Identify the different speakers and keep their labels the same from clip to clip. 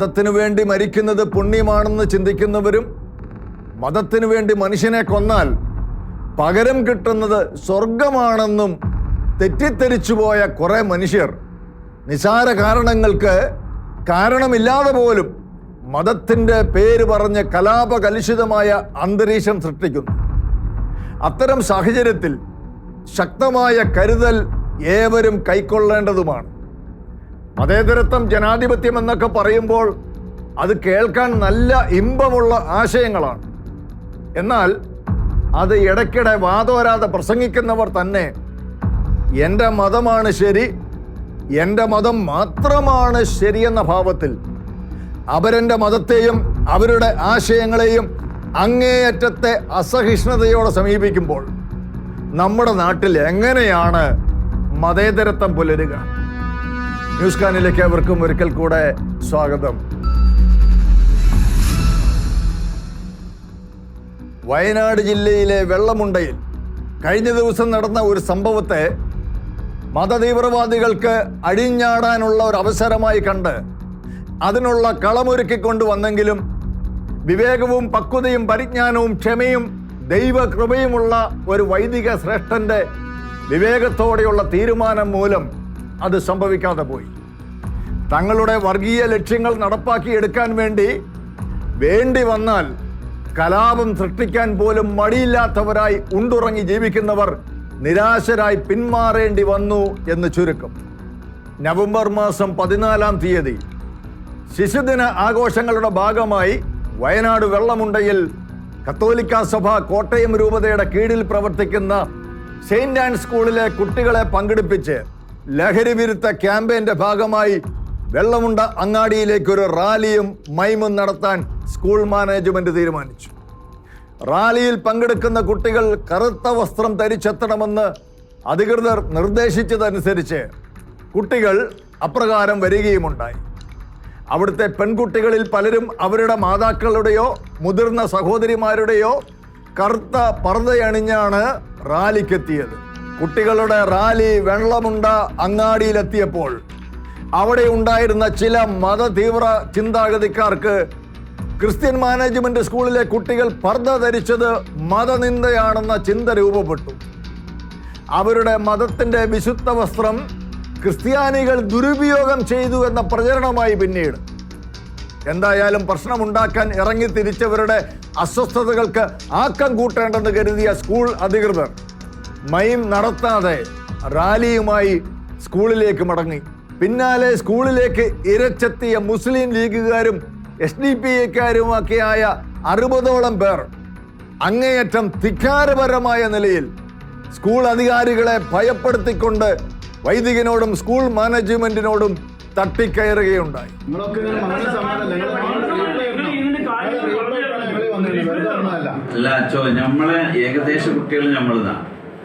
Speaker 1: മതത്തിനു വേണ്ടി മരിക്കുന്നത് പുണ്യമാണെന്ന് ചിന്തിക്കുന്നവരും മതത്തിനു വേണ്ടി മനുഷ്യനെ കൊന്നാൽ പകരം കിട്ടുന്നത് സ്വർഗമാണെന്നും തെറ്റിദ്ധരിച്ചു പോയ കുറേ മനുഷ്യർ. നിസാര കാരണങ്ങൾക്ക് കാരണമില്ലാതെ പോലും മതത്തിന്റെ പേര് പറഞ്ഞ് കലാപകലുഷിതമായ അന്തരീക്ഷം സൃഷ്ടിക്കുന്നു. അത്തരം സാഹചര്യത്തിൽ ശക്തമായ കരുതൽ ഏവരും കൈക്കൊള്ളേണ്ടതുമാണ്. മതേതരത്വം ജനാധിപത്യം എന്നൊക്കെ പറയുമ്പോൾ അത് കേൾക്കാൻ നല്ല ഇമ്പമുള്ള ആശയങ്ങളാണ്. എന്നാൽ അത് ഇടയ്ക്കിടെ വാതോരാതെ പ്രസംഗിക്കുന്നവർ തന്നെ എന്റെ മതമാണ് ശരി എന്റെ മതം മാത്രമാണ് ശരിയെന്ന ഭാവത്തിൽ അവരെന്റെ മതത്തെയും അവരുടെ ആശയങ്ങളെയും അങ്ങേയറ്റത്തെ അസഹിഷ്ണുതയോടെ സമീപിക്കുമ്പോൾ നമ്മുടെ നാട്ടിൽ എങ്ങനെയാണ് മതേതരത്വം പുലരുക? ന്യൂസ് കാനിലേക്ക് അവർക്കും ഒരിക്കൽ കൂടെ സ്വാഗതം. വയനാട് ജില്ലയിലെ വെള്ളമുണ്ടയിൽ കഴിഞ്ഞ ദിവസം നടന്ന ഒരു സംഭവത്തെ മതതീവ്രവാദികൾക്ക് അഴിഞ്ഞാടാനുള്ള ഒരു അവസരമായി കണ്ട് അതിനുള്ള കളമൊരുക്കിക്കൊണ്ട് വന്നെങ്കിലും വിവേകവും പക്വതയും പരിജ്ഞാനവും ക്ഷമയും ദൈവകൃപയുമുള്ള ഒരു വൈദിക ശ്രേഷ്ഠന്റെ വിവേകത്തോടെയുള്ള തീരുമാനം മൂലം അത് സംഭവിക്കാതെ പോയി. തങ്ങളുടെ വർഗീയ ലക്ഷ്യങ്ങൾ നടപ്പാക്കി എടുക്കാൻ വേണ്ടി വേണ്ടി വന്നാൽ കലാപം സൃഷ്ടിക്കാൻ പോലും മടിയില്ലാത്തവരായി ഉണ്ടുറങ്ങി ജീവിക്കുന്നവർ നിരാശരായി പിന്മാറേണ്ടി വന്നു എന്ന് ചുരുക്കം. നവംബർ മാസം പതിനാലാം തീയതി ശിശുദിന ആഘോഷങ്ങളുടെ ഭാഗമായി വയനാട് വെള്ളമുണ്ടയിൽ കത്തോലിക്ക സഭ കോട്ടയം രൂപതയുടെ കീഴിൽ പ്രവർത്തിക്കുന്ന സെയിന്റ് ആൻഡ് സ്കൂളിലെ കുട്ടികളെ പങ്കെടുപ്പിച്ച് ലഹരി വിരുദ്ധ ക്യാമ്പയിന്റെ ഭാഗമായി വെള്ളമുണ്ട അങ്ങാടിയിലേക്ക് ഒരു റാലിയും മൈമും നടത്താൻ സ്കൂൾ മാനേജ്മെന്റ് തീരുമാനിച്ചു. റാലിയിൽ പങ്കെടുക്കുന്ന കുട്ടികൾ കറുത്ത വസ്ത്രം ധരിച്ചെത്തണമെന്ന് അധികൃതർ നിർദ്ദേശിച്ചതനുസരിച്ച് കുട്ടികൾ അപ്രകാരം വരികയുമുണ്ടായി. അവിടുത്തെ പെൺകുട്ടികളിൽ പലരും അവരുടെ മാതാക്കളുടെയോ മുതിർന്ന സഹോദരിമാരുടെയോ കറുത്ത പർദ്ദയണിഞ്ഞാണ് റാലിക്കെത്തിയത്. കുട്ടികളുടെ റാലി വെള്ളമുണ്ട അങ്ങാടിയിലെത്തിയപ്പോൾ അവിടെ ഉണ്ടായിരുന്ന ചില മതതീവ്ര ചിന്താഗതിക്കാർക്ക് ക്രിസ്ത്യൻ മാനേജ്മെന്റ് സ്കൂളിലെ കുട്ടികൾ പർദ്ദ ധരിച്ചത് മതനിന്ദയാണെന്ന ചിന്ത രൂപപ്പെട്ടു. അവരുടെ മതത്തിന്റെ വിശുദ്ധ വസ്ത്രം ക്രിസ്ത്യാനികൾ ദുരുപയോഗം ചെയ്തു എന്ന പ്രചരണമായി പിന്നീട്. എന്തായാലും പ്രശ്നമുണ്ടാക്കാൻ ഇറങ്ങി തിരിച്ചവരുടെ അസ്വസ്ഥതകൾക്ക് ആക്കം കൂട്ടേണ്ടെന്ന് കരുതിയ സ്കൂൾ അധികൃതർ. മൈം നടത്താതെ റാലിയുമായി സ്കൂളിലേക്ക് മടങ്ങി. പിന്നാലെ സ്കൂളിലേക്ക് ഇരച്ചെത്തിയ മുസ്ലിം ലീഗുകാരും എസ് ഡി പി എക്കാരുമൊക്കെയായ അറുപതോളം പേർ അങ്ങേയറ്റം ധിക്കാരപരമായ നിലയിൽ സ്കൂൾ അധികാരികളെ ഭയപ്പെടുത്തിക്കൊണ്ട് വൈദികനോടും സ്കൂൾ മാനേജ്മെന്റിനോടും തട്ടിക്കയറുകയുണ്ടായി.
Speaker 2: അല്ല അച്ഛോ നമ്മളെ ഏകദേശ കുട്ടികൾ നമ്മളതാ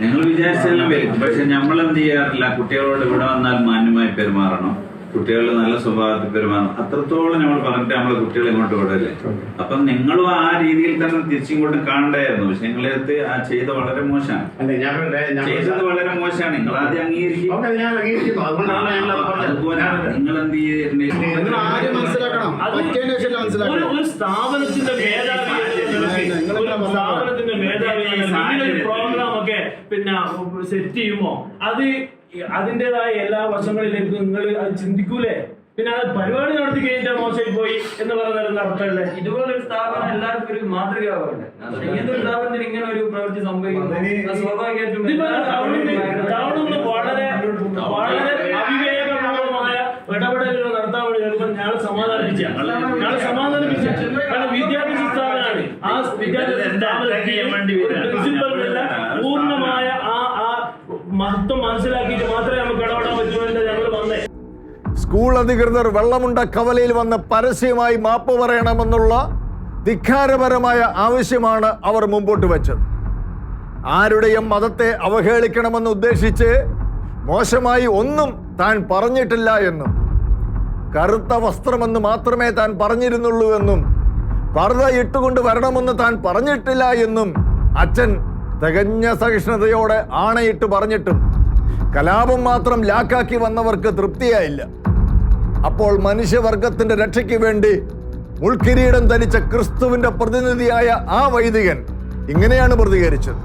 Speaker 2: ഞങ്ങൾ വിചാരിച്ചെല്ലാം വരും. പക്ഷെ നമ്മൾ എന്ത് ചെയ്യാറില്ല? കുട്ടികളോട് ഇവിടെ വന്നാൽ മാന്യമായി പെരുമാറണം. കുട്ടികൾ നല്ല സ്വഭാവത്തിൽ പെരുമാറണം. അത്രത്തോളം നമ്മൾ പറഞ്ഞിട്ട് നമ്മളെ കുട്ടികളെ ഇങ്ങോട്ട് വിടല്ലേ? അപ്പം നിങ്ങളും ആ രീതിയിൽ തന്നെ തിരിച്ചിങ്ങോട്ട് കാണണ്ടായിരുന്നു. പക്ഷെ നിങ്ങളെ അടുത്ത് ആ ചെയ്ത വളരെ മോശമാണ്. ചെയ്തത് വളരെ മോശമാണ്. നിങ്ങൾ ആദ്യം അംഗീകരിക്കും. നിങ്ങൾ എന്ത്
Speaker 3: ഒരു സ്ഥാപനത്തിന്റെ നിലയ്ക്ക് ഒരു സ്ഥാപനത്തിന്റെ മേധാവി ഒരു പ്രോഗ്രാം ഒക്കെ പിന്നെ സെറ്റ് ചെയ്യുമോ? അത് അതിന്റെതായ എല്ലാ വശങ്ങളിലേക്കും നിങ്ങൾ അത് ചിന്തിക്കൂലേ? പിന്നെ അത് പരിപാടി നടത്തി കഴിഞ്ഞാൽ മോശമായി പോയി എന്ന് പറയുന്നത് അർത്ഥമല്ലേ
Speaker 4: ഇതുപോലൊരു സ്ഥാപനം എല്ലാവർക്കും ഒരു മാതൃകയാവണ്ടേ ഇങ്ങനത്തെ ഒരു സ്ഥാപനത്തിൽ ഇങ്ങനെ ഒരു പ്രവൃത്തി സംഭവിക്കുന്നു. സ്വാഭാവികമായിട്ടും
Speaker 3: വളരെ വളരെ അവിവേകപൂർവമായ ഇടപെടലുകൾ നടത്താൻ വേണ്ടി ഞങ്ങൾ സമാധാനിപ്പിച്ച. ഞങ്ങൾ സമാധാനിപ്പിച്ച. പൂർണമായ ആ ആ മഹത്വം മനസ്സിലാക്കിയിട്ട് മാത്രമേ നമുക്ക് ഇടപെടാൻ പറ്റൂ എന്ന് ഞങ്ങൾ വന്നേ.
Speaker 1: സ്കൂൾ അധികൃതർ വെള്ളമുണ്ട കവലയിൽ വന്ന് പരസ്യമായി മാപ്പ് പറയണമെന്നുള്ള ധിക്കാരപരമായ ആവശ്യമാണ് അവർ മുമ്പോട്ട് വെച്ചത്. ആരുടെയും മതത്തെ അവഹേളിക്കണമെന്ന് ഉദ്ദേശിച്ച് മോശമായി ഒന്നും താൻ പറഞ്ഞിട്ടില്ല എന്നും കറുത്ത വസ്ത്രമെന്ന് മാത്രമേ താൻ പറഞ്ഞിരുന്നുള്ളൂ എന്നും പർദ്ദ ഇട്ടുകൊണ്ട് വരണമെന്ന് താൻ പറഞ്ഞിട്ടില്ല എന്നും അച്ഛൻ തികഞ്ഞ സഹിഷ്ണുതയോടെ ആണയിട്ട് പറഞ്ഞിട്ടും കലാപം മാത്രം ലാക്കാക്കി വന്നവർക്ക് തൃപ്തിയായില്ല. അപ്പോൾ മനുഷ്യവർഗത്തിന്റെ രക്ഷയ്ക്ക് വേണ്ടി മുൾക്കിരീടം ധരിച്ച ക്രിസ്തുവിന്റെ പ്രതിനിധിയായ ആ വൈദികൻ ഇങ്ങനെയാണ് പ്രതികരിച്ചത്.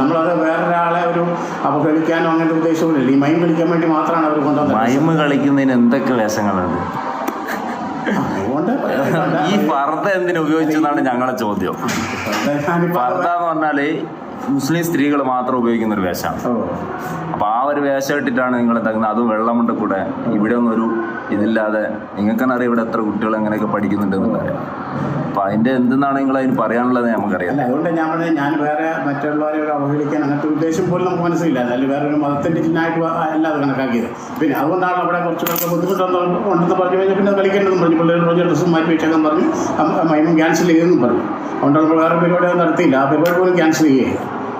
Speaker 5: നമ്മളത് വേറൊരാളെ ഒരു അപകടിക്കാനോ അങ്ങനത്തെ ഉദ്ദേശമില്ല ഈ മൈൻ കളിക്കാൻ വേണ്ടി മാത്രമാണ് അവർ കൊണ്ടുവന്നത്.
Speaker 6: മൈം കളിക്കുന്നതിന് എന്തൊക്കെ വേഷങ്ങളുണ്ട് ഈ പർദ്ദ എന്തിനു ഉപയോഗിച്ചെന്നാണ് ഞങ്ങളെ ചോദ്യം. ഫർദ എന്ന് പറഞ്ഞാൽ മുസ്ലിം സ്ത്രീകൾ മാത്രം ഉപയോഗിക്കുന്ന ഒരു വേഷമാണ്. അപ്പൊ ആ ഒരു വേഷം ഇട്ടിട്ടാണ് നിങ്ങൾ എന്താക്കുന്നത് അതും വെള്ളമുണ്ട് കൂടെ. ഇവിടെ ഒന്നും ഒരു ഇതില്ലാതെ നിങ്ങൾക്ക് തന്നെ അറിയാം ഇവിടെ എത്ര കുട്ടികൾ എങ്ങനെയൊക്കെ പഠിക്കുന്നുണ്ട് എന്നുള്ളത് അപ്പൊ അതിന്റെ എന്തെന്നാണ് നിങ്ങൾ അതിന് പറയാനുള്ളത് നമുക്കറിയാം.
Speaker 5: അല്ല അതുകൊണ്ട് ഞാൻ ഞാൻ വേറെ മറ്റുള്ളവരെ അവഹേളിക്കാൻ അങ്ങനത്തെ ഉദ്ദേശം പോലും നമുക്ക് മനസ്സിലില്ല. അല്ലെങ്കിൽ വേറൊരു മതത്തിന്റെ ചിഹ്നമായിട്ട് അല്ല അത് കണക്കാക്കിയത്. പിന്നെ അതുകൊണ്ടാണ് അവിടെ കുറച്ച് പേർക്ക് ബുദ്ധിമുട്ടുണ്ടെന്ന് പറഞ്ഞു കഴിഞ്ഞാൽ പിന്നെ കളിക്കേണ്ടതെന്ന് പറഞ്ഞു. പിള്ളേർ പറഞ്ഞ ഡ്രസ്സും മാറ്റി വെച്ചേക്കാൻ പറഞ്ഞു മൈമും ക്യാൻസൽ ചെയ്തെന്നും പറഞ്ഞു. അതുകൊണ്ട് നമ്മൾ വേറെ പരിപാടി നടത്തിയില്ല. ആ പരിപാടി പോലും ക്യാൻസൽ ചെയ്യുകയും.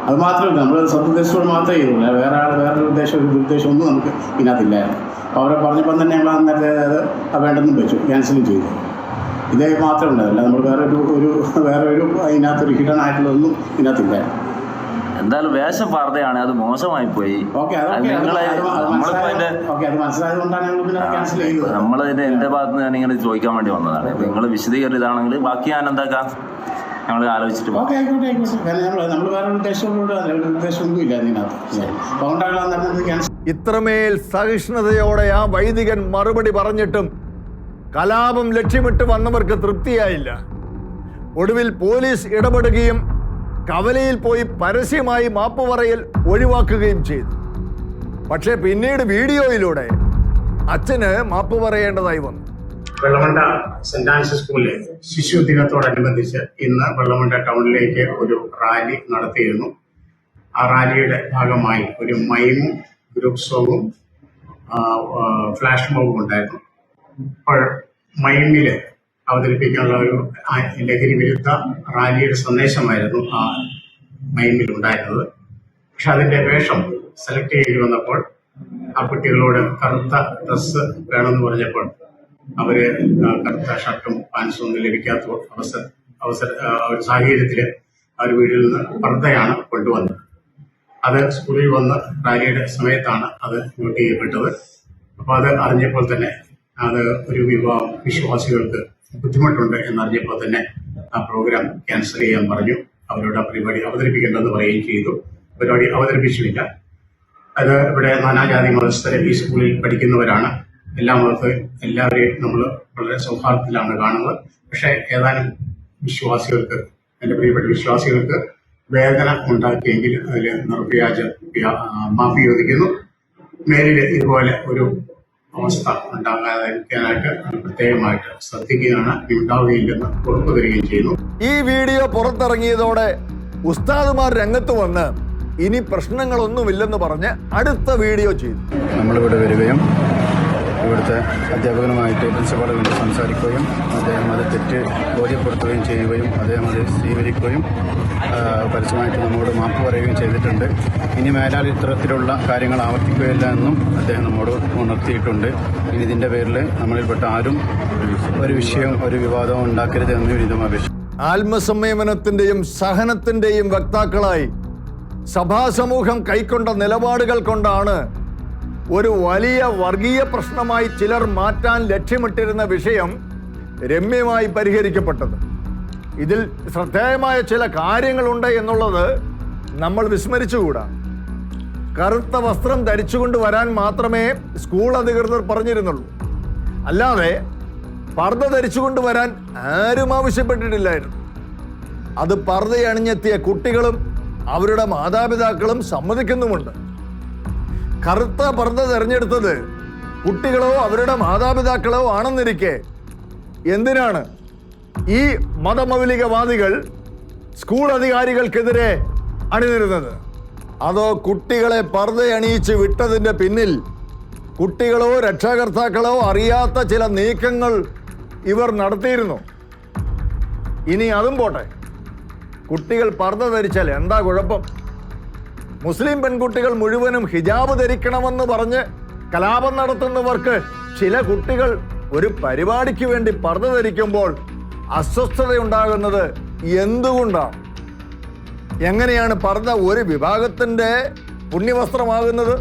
Speaker 5: അത് മാത്രമല്ല നമ്മൾ സതുദ്ദേശത്തോട് മാത്രമേ ചെയ്തുള്ളൂ. വേറെ ആൾ വേറൊരു ഉദ്ദേശം ഒരു ദുരുദ്ദേശം ഒന്നും നമുക്ക് ഇതിനകത്തില്ലായിരുന്നു. അപ്പോൾ അവരെ പറഞ്ഞപ്പം തന്നെ ഞങ്ങൾ അന്നേരത്തെ അത് വേണ്ടെന്നും വെച്ചു. ക്യാൻസലും ചെയ്തു. ഇതേ മാത്രമേ ഉണ്ടാവില്ല നമ്മൾ വേറെ ഒരു ഒരു വേറെ ഒരു അതിനകത്തൊരു ഹിഡൻ ആയിട്ടുള്ളതൊന്നും ഇതിനകത്തില്ല.
Speaker 6: എന്തായാലും വേഷം പർദ്ദയാണ് അത് മോശമായി പോയി നമ്മൾ എന്റെ ഭാഗത്ത് നിന്ന് ഞാൻ ഇങ്ങനെ ചോദിക്കാൻ വേണ്ടി വന്നതാണ്. നിങ്ങൾ നിങ്ങൾ വിശദീകരിച്ചതാണെങ്കിൽ ബാക്കി ഞാൻ എന്താക്കാം? ഞങ്ങൾ ആലോചിച്ചിട്ട് പോകാം
Speaker 5: ഓക്കെ ആയിക്കോട്ടെ ആയിക്കോട്ടെ. കാരണം നമ്മൾ നമ്മൾ വേറെ ഒരു ഉദ്ദേശത്തോട് ഒരു ഉദ്ദേശമൊന്നും ഇല്ല അതിനകത്ത്. അതുകൊണ്ടാണ് ക്യാൻസൽ
Speaker 1: ഇത്രമേൽ സഹിഷ്ണുതയോടെ ആ വൈദികൻ മറുപടി പറഞ്ഞിട്ടും കലാപം ലക്ഷ്യമിട്ട് വന്നവർക്ക് തൃപ്തിയായില്ല. ഒടുവിൽ പോലീസ് ഇടപെടുകയും കവലയിൽ പോയി പരസ്യമായി മാപ്പ് പറയൽ ഒഴിവാക്കുകയും ചെയ്തു. പക്ഷേ പിന്നീട് വീഡിയോയിലൂടെ അച്ഛന് മാപ്പ് പറയേണ്ടതായി വന്നു.
Speaker 5: വെള്ളമണ്ട സെന്റ് ആൻസ് സ്കൂളിലെ ശിശു ദിനത്തോടനുബന്ധിച്ച് ഇന്ന് വെള്ളമണ്ട ടൗണിലേക്ക് ഒരു റാലി നടത്തിയിരുന്നു. ആ റാലിയുടെ ഭാഗമായി ഒരു മൈമും ഗ്രൂപ്പ് സോങ്ങും ഫ്ലാഷ് മോബും ഉണ്ടായിരുന്നു. മൈമിൽ അവതരിപ്പിക്കാനുള്ള ഒരു ലഹരി വിരുദ്ധ റാലിയുടെ സന്ദേശമായിരുന്നു ആ മൈമിൽ ഉണ്ടായിരുന്നത്. പക്ഷെ അതിന്റെ വേഷം സെലക്ട് ചെയ്തു വന്നപ്പോൾ ആ കുട്ടികളോട് കറുത്ത ഡ്രസ്സ് വേണമെന്ന് പറഞ്ഞപ്പോൾ അവർ കറുത്ത ഷർട്ടും പാൻസും ഒന്നും ലഭിക്കാത്ത അവസര അവസര ഒരു സാഹചര്യത്തിൽ അവർ വീട്ടിൽ നിന്ന് പർദ്ദയാണ് കൊണ്ടുവന്നത്. അത് സ്കൂളിൽ വന്ന് റാലിയുടെ സമയത്താണ് അത് നോട്ട് ചെയ്യപ്പെട്ടത്. അപ്പോൾ അത് അറിഞ്ഞപ്പോൾ തന്നെ അത് ഒരു വിഭാഗം വിശ്വാസികൾക്ക് ബുദ്ധിമുട്ടുണ്ട് എന്നറിഞ്ഞപ്പോൾ തന്നെ ആ പ്രോഗ്രാം ക്യാൻസൽ ചെയ്യാൻ പറഞ്ഞു. അവരോട് ആ പരിപാടി അവതരിപ്പിക്കേണ്ടെന്ന് പറയുകയും ചെയ്തു. പരിപാടി അവതരിപ്പിച്ചില്ല അത് ഇവിടെ നാനാജാതി മതസ്ഥരെ ഈ സ്കൂളിൽ പഠിക്കുന്നവരാണ്. എല്ലാ മതത്തെയും എല്ലാവരെയും നമ്മൾ വളരെ സൗഹാർദ്ദത്തിലാണ് കാണുന്നത്. പക്ഷേ ഏതാനും വിശ്വാസികൾക്ക് എന്റെ പ്രിയപ്പെട്ട വിശ്വാസികൾക്ക് വേദന ഉണ്ടാക്കിയെങ്കിൽ അതിൽ നിർവ്യാജ മാഫി ചോദിക്കുന്നു മേലിൽ ഇതുപോലെ ഒരു അവസ്ഥ ഉണ്ടാകാതിരിക്കാനായിട്ട് പ്രത്യേകമായിട്ട് ശ്രദ്ധിക്കുകയാണ്. ഉണ്ടാവുകയില്ലെന്ന് ഉറപ്പു തരികയും ചെയ്യുന്നു.
Speaker 1: ഈ വീഡിയോ പുറത്തിറങ്ങിയതോടെ ഉസ്താദുമാർ രംഗത്ത് വന്ന് ഇനി പ്രശ്നങ്ങളൊന്നുമില്ലെന്ന് പറഞ്ഞ് അടുത്ത വീഡിയോ ചെയ്തു.
Speaker 7: നമ്മളിവിടെ വരികയും ഇവിടുത്തെ അധ്യാപകനുമായിട്ട് പ്രിൻസിപ്പാളെ വേണ്ടി സംസാരിക്കുകയും അദ്ദേഹം അത് തെറ്റ് ബോധ്യപ്പെടുത്തുകയും ചെയ്യുകയും അദ്ദേഹം അത് സ്വീകരിക്കുകയും പരസ്യമായിട്ട് നമ്മോട് മാപ്പ് പറയുകയും ചെയ്തിട്ടുണ്ട്. ഇനി മേലാൽ ഇത്തരത്തിലുള്ള കാര്യങ്ങൾ ആവർത്തിക്കുകയില്ല എന്നും അദ്ദേഹം നമ്മോട് ഉണർത്തിയിട്ടുണ്ട്. ഇനി ഇതിന്റെ പേരിൽ നമ്മളിൽപ്പെട്ട ആരും ഒരു വിഷയം ഒരു വിവാദവും ഉണ്ടാക്കരുത് എന്ന് വിനിതം അപേക്ഷിച്ചു
Speaker 1: ആത്മസംയമനത്തിന്റെയും സഹനത്തിന്റെയും വക്താക്കളായി സഭാസമൂഹം കൈക്കൊണ്ട നിലപാടുകൾ കൊണ്ടാണ് ഒരു വലിയ വർഗീയ പ്രശ്നമായി ചിലർ മാറ്റാൻ ലക്ഷ്യമിട്ടിരുന്ന വിഷയം രമ്യമായി പരിഹരിക്കപ്പെട്ടത്. ഇതിൽ ശ്രദ്ധേയമായ ചില കാര്യങ്ങളുണ്ട് എന്നുള്ളത് നമ്മൾ വിസ്മരിച്ചുകൂടാ. കറുത്ത വസ്ത്രം ധരിച്ചുകൊണ്ട് വരാൻ മാത്രമേ സ്കൂൾ അധികൃതർ പറഞ്ഞിരുന്നുള്ളൂ. അല്ലാതെ പർദ്ദ ധരിച്ചുകൊണ്ട് വരാൻ ആരും ആവശ്യപ്പെട്ടിട്ടില്ലായിരുന്നു. അത് പർദ്ദയണിഞ്ഞെത്തിയ കുട്ടികളും അവരുടെ മാതാപിതാക്കളും സമ്മതിക്കുന്നുമുണ്ട്. കറുത്ത പർദ്ദ തെരഞ്ഞെടുത്തത് കുട്ടികളോ അവരുടെ മാതാപിതാക്കളോ ആണെന്നിരിക്കെ. എന്തിനാണ്? ഈ മതമൗലികവാദികൾ സ്കൂൾ അധികാരികൾക്കെതിരെ അണിനിരുന്നത്. അതോ കുട്ടികളെ പർദ്ദയണിയിച്ച് വിട്ടതിന്റെ പിന്നിൽ കുട്ടികളോ രക്ഷാകർത്താക്കളോ അറിയാത്ത ചില നീക്കങ്ങൾ ഇവർ നടത്തിയിരുന്നു. ഇനി അതും പോട്ടെ. കുട്ടികൾ പർദ്ദ ധരിച്ചാൽ എന്താ കുഴപ്പം? മുസ്ലിം പെൺകുട്ടികൾ മുഴുവനും ഹിജാബ് ധരിക്കണമെന്ന് പറഞ്ഞ് കലാപം നടത്തുന്നവർക്ക് ചില കുട്ടികൾ ഒരു പരിപാടിക്ക് വേണ്ടി പർദ്ദ ധരിക്കുമ്പോൾ അസ്വസ്ഥതയുണ്ടാകുന്നത് എന്തുകൊണ്ടാണ്? എങ്ങനെയാണ് പർദ്ദ ഒരു വിഭാഗത്തിന്റെ പുണ്യവസ്ത്രമാകുന്നത്?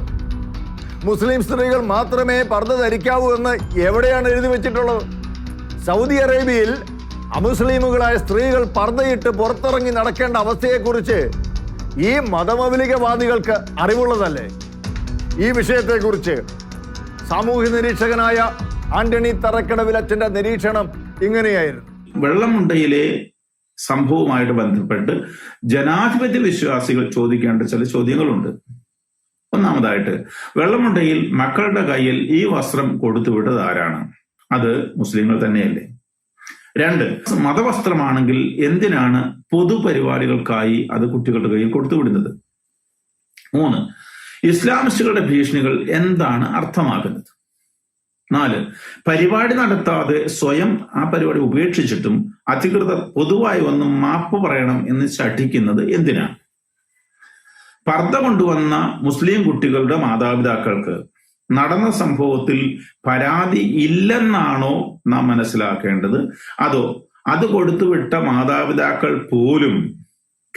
Speaker 1: മുസ്ലിം സ്ത്രീകൾ മാത്രമേ പർദ്ദ ധരിക്കാവൂ എന്ന് എവിടെയാണ് എഴുതി വെച്ചിട്ടുള്ളത്? സൗദി അറേബ്യയിൽ അമുസ്ലിമുകളായ സ്ത്രീകൾ പർദ്ദയിട്ട് പുറത്തിറങ്ങി നടക്കേണ്ട അവസ്ഥയെക്കുറിച്ച് ഈ മതമൗലികവാദികൾക്ക് അറിവുള്ളതല്ലേ? ഈ വിഷയത്തെക്കുറിച്ച് സാമൂഹ്യ നിരീക്ഷകനായ ആന്റണി തറക്കടവിലച്ചന്റെ നിരീക്ഷണം ഇങ്ങനെയായിരുന്നു.
Speaker 8: വെള്ളമുണ്ടയിലെ സംഭവവുമായിട്ട് ബന്ധപ്പെട്ട് ജനാധിപത്യ വിശ്വാസികൾ ചോദിക്കേണ്ട ചില ചോദ്യങ്ങളുണ്ട്. ഒന്നാമതായിട്ട് വെള്ളമുണ്ടയിൽ മക്കളുടെ കയ്യിൽ ഈ വസ്ത്രം കൊടുത്തുവിട്ടത് ആരാണ്? അത് മുസ്ലിങ്ങൾ തന്നെയല്ലേ? രണ്ട് മതവസ്ത്രമാണെങ്കിൽ എന്തിനാണ് പൊതുപരിപാടികൾക്കായി അത് കുട്ടികളുടെ കയ്യിൽ കൊടുത്തുവിടുന്നത്? മൂന്ന് ഇസ്ലാമിസ്റ്റുകളുടെ ഭീഷണികൾ എന്താണ് അർത്ഥമാക്കുന്നത്? നാല് പരിപാടി നടത്താതെ സ്വയം ആ പരിപാടി ഉപേക്ഷിച്ചിട്ടും അധികൃതർ പൊതുവായി ഒന്നും മാപ്പ് പറയണം എന്ന് ശഠിക്കുന്നത് എന്തിനാണ്? പർദ്ദ കൊണ്ടുവന്ന മുസ്ലിം കുട്ടികളുടെ മാതാപിതാക്കൾക്ക് നടന്ന സംഭവത്തിൽ പരാതി ഇല്ലെന്നാണോ നാം മനസ്സിലാക്കേണ്ടത്? അതോ അത് കൊടുത്തുവിട്ട മാതാപിതാക്കൾ പോലും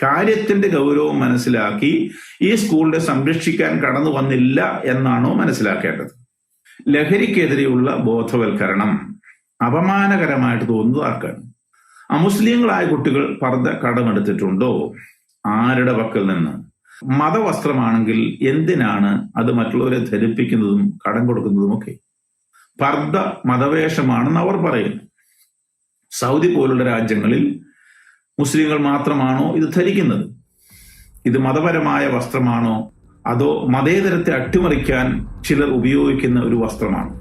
Speaker 8: കാര്യത്തിന്റെ ഗൗരവം മനസ്സിലാക്കി ഈ സ്കൂളിനെ സംരക്ഷിക്കാൻ കടന്നു വന്നില്ല എന്നാണോ മനസ്സിലാക്കേണ്ടത്? ലഹരിക്കെതിരെയുള്ള ബോധവൽക്കരണം അപമാനകരമായിട്ട് തോന്നുന്നത് ആർക്കാണ്? അമുസ്ലിങ്ങളായ കുട്ടികൾ പർദ്ദ കടമെടുത്തിട്ടുണ്ടോ? ആരുടെ പക്കൽ നിന്ന്? മതവസ്ത്രമാണെങ്കിൽ എന്തിനാണ് അത് മറ്റുള്ളവരെ ധരിപ്പിക്കുന്നതും കടം കൊടുക്കുന്നതും ഒക്കെ? പർദ്ദ മതവേഷമാണെന്ന് അവർ പറയുന്നു. സൗദി പോലുള്ള രാജ്യങ്ങളിൽ മുസ്ലിങ്ങൾ മാത്രമാണോ ഇത് ധരിക്കുന്നത്? ഇത് മതപരമായ വസ്ത്രമാണോ? അതോ മതേതരത്തെ അട്ടിമറിക്കാൻ ചിലർ ഉപയോഗിക്കുന്ന ഒരു വസ്ത്രമാണ്?